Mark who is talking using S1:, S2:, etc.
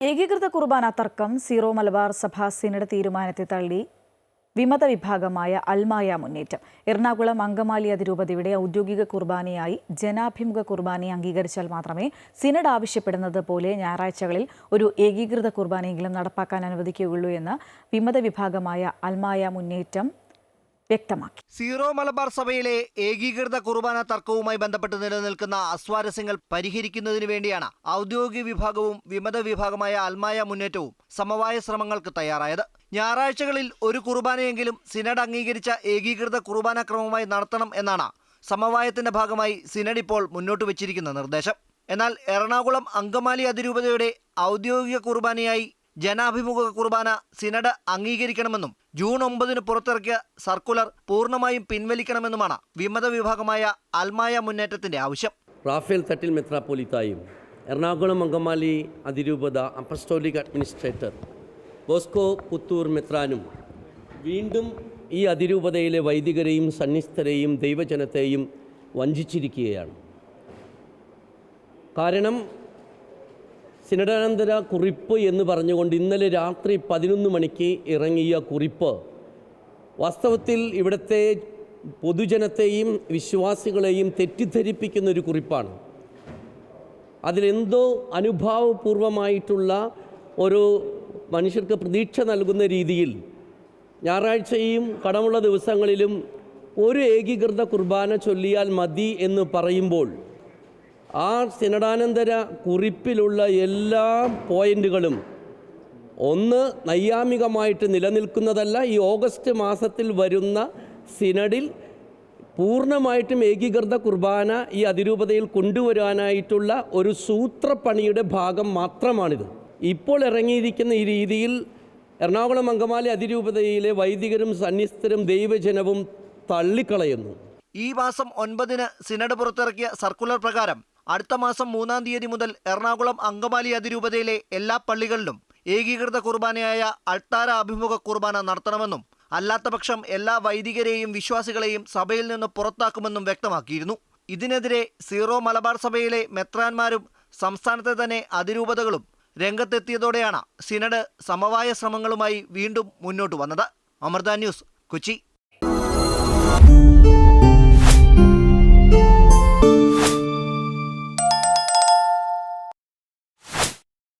S1: ഏകീകൃത കുർബാന തർക്കം സീറോ മലബാർ സഭാ സിനഡ് തീരുമാനത്തെ തള്ളി വിമത വിഭാഗമായ അൽമായ മുന്നേറ്റം. എറണാകുളം അങ്കമാലി അതിരൂപതയുടെ ഔദ്യോഗിക കുർബാനയായി ജനാഭിമുഖ കുർബാനയെ അംഗീകരിച്ചാൽ മാത്രമേ സിനഡ് ആവശ്യപ്പെടുന്നത് പോലെ ഞായറാഴ്ചകളിൽ ഒരു ഏകീകൃത കുർബാനയെങ്കിലും നടപ്പാക്കാൻ അനുവദിക്കുകയുള്ളൂ എന്ന് വിമത വിഭാഗമായ അൽമായ മുന്നേറ്റം വ്യക്തമാക്കി.
S2: സീറോ മലബാർ സഭയിലെ ഏകീകൃത കുർബാന തർക്കവുമായി ബന്ധപ്പെട്ട് നിലനിൽക്കുന്ന അസ്വാരസ്യങ്ങൾ പരിഹരിക്കുന്നതിന് വേണ്ടിയാണ് ഔദ്യോഗിക വിഭാഗവും വിമത വിഭാഗമായ അൽമായ മുന്നേറ്റവും സമവായ ശ്രമങ്ങൾക്ക് തയ്യാറായത്. ഞായറാഴ്ചകളിൽ ഒരു കുർബാനയെങ്കിലും സിനഡ് അംഗീകരിച്ച ഏകീകൃത കുർബാന ക്രമമായി നടത്തണം എന്നാണ് സമവായത്തിന്റെ ഭാഗമായി സിനഡ് ഇപ്പോൾ മുന്നോട്ട് വെച്ചിരിക്കുന്ന നിർദ്ദേശം. എന്നാൽ എറണാകുളം അങ്കമാലി അതിരൂപതയുടെ ഔദ്യോഗിക കുർബാനയായി ജനാഭിമുഖ കുർബാന സിനഡ് അംഗീകരിക്കണമെന്നും ജൂൺ ഒമ്പതിന് പുറത്തിറക്കിയ സർക്കുലർ പൂർണമായും പിൻവലിക്കണമെന്നുമാണ് വിമത വിഭാഗമായ അൽമായ മുന്നേറ്റത്തിന്റെ ആവശ്യം.
S3: റാഫേൽ തട്ടിൽ മെത്രാപ്പോലിത്തായും എറണാകുളം അങ്കമാലി അതിരൂപത അപ്പസ്റ്റോലിക് അഡ്മിനിസ്ട്രേറ്റർ ബോസ്കോ പുത്തൂർ മെത്രാനും വീണ്ടും ഈ അതിരൂപതയിലെ വൈദികരെയും സന്നിസ്ഥരെയും ദൈവജനത്തെയും വഞ്ചിച്ചിരിക്കുകയാണ്. കാരണം സിനഡാനന്തര കുറിപ്പ് എന്ന് പറഞ്ഞുകൊണ്ട് ഇന്നലെ രാത്രി പതിനൊന്ന് മണിക്ക് ഇറങ്ങിയ കുറിപ്പ്. വാസ്തവത്തിൽ ഇവിടുത്തെ പൊതുജനത്തെയും വിശ്വാസികളെയും തെറ്റിദ്ധരിപ്പിക്കുന്ന ഒരു കുറിപ്പാണ്. അതിലെന്തോ അനുഭാവപൂർവമായിട്ടുള്ള ഒരു മനുഷ്യർക്ക് പ്രതീക്ഷ നൽകുന്ന രീതിയിൽ ഞായറാഴ്ചയും കടമുള്ള ദിവസങ്ങളിലും ഒരു ഏകീകൃത കുർബാന ചൊല്ലിയാൽ മതി എന്ന് പറയുമ്പോൾ ആ സിനഡാനന്തര കുറിപ്പിലുള്ള എല്ലാ പോയിന്റുകളും ഒന്ന് നൈയാമികമായിട്ട് നിലനിൽക്കുന്നതല്ല ഈ ഓഗസ്റ്റ് മാസത്തിൽ വരുന്ന സിനഡിൽ പൂർണമായിട്ടും ഏകീകൃത കുർബാന ഈ അതിരൂപതയിൽ കൊണ്ടുവരാനായിട്ടുള്ള ഒരു സൂത്രപ്പണിയുടെ ഭാഗം മാത്രമാണിത്. ഇപ്പോൾ ഇറങ്ങിയിരിക്കുന്ന ഈ രീതിയിൽ എറണാകുളം അങ്കമാലി അതിരൂപതയിലെ വൈദികരും സന്യസ്തരും ദൈവജനവും തള്ളിക്കളയുന്നു.
S2: ഈ മാസം ഒൻപതിന് സിനഡ് പുറത്തിറക്കിയ സർക്കുലർ പ്രകാരം അടുത്ത മാസം മൂന്നാം തീയതി മുതൽ എറണാകുളം അങ്കമാലി അതിരൂപതയിലെ എല്ലാ പള്ളികളിലും ഏകീകൃത കുർബാനയായ അൾത്താര അഭിമുഖ കുർബാന നടത്തണമെന്നും അല്ലാത്തപക്ഷം എല്ലാ വൈദികരെയും വിശ്വാസികളെയും സഭയിൽ നിന്ന് പുറത്താക്കുമെന്നും വ്യക്തമാക്കിയിരുന്നു. ഇതിനെതിരെ സീറോ മലബാർ സഭയിലെ മെത്രാന്മാരും സംസ്ഥാനത്തെ തന്നെ അതിരൂപതകളും രംഗത്തെത്തിയതോടെയാണ് സിനഡ് സമവായ ശ്രമങ്ങളുമായി വീണ്ടും മുന്നോട്ട് വന്നത്. അമൃത ന്യൂസ് കൊച്ചി.